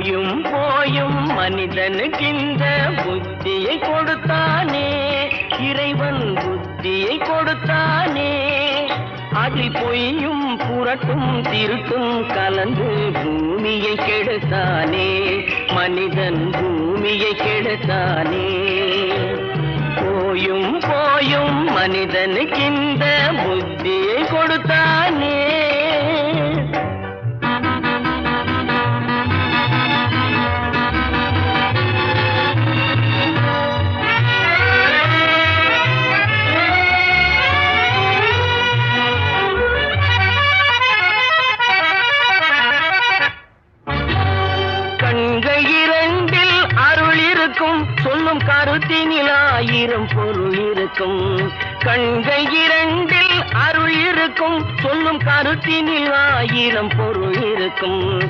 போயும் போயும் மனிதனுக்கு புத்தியை கொடுத்தானே. இறைவன் புத்தியை கொடுத்தானே. அதில் பொய்யும் புரட்டும் திருட்டும் கலந்து பூமியை கெடுத்தானே. மனிதன் பூமியை கெடுத்தானே. போயும் போயும் மனிதனுக்கு இருக்கும். சொல்லும் கருத்தினில் ஆயிரம் பொருள் இருக்கும். கண்கள் இரண்டில் அருள் இருக்கும். சொல்லும் கருத்தினில் ஆயிரம் பொருள் இருக்கும்.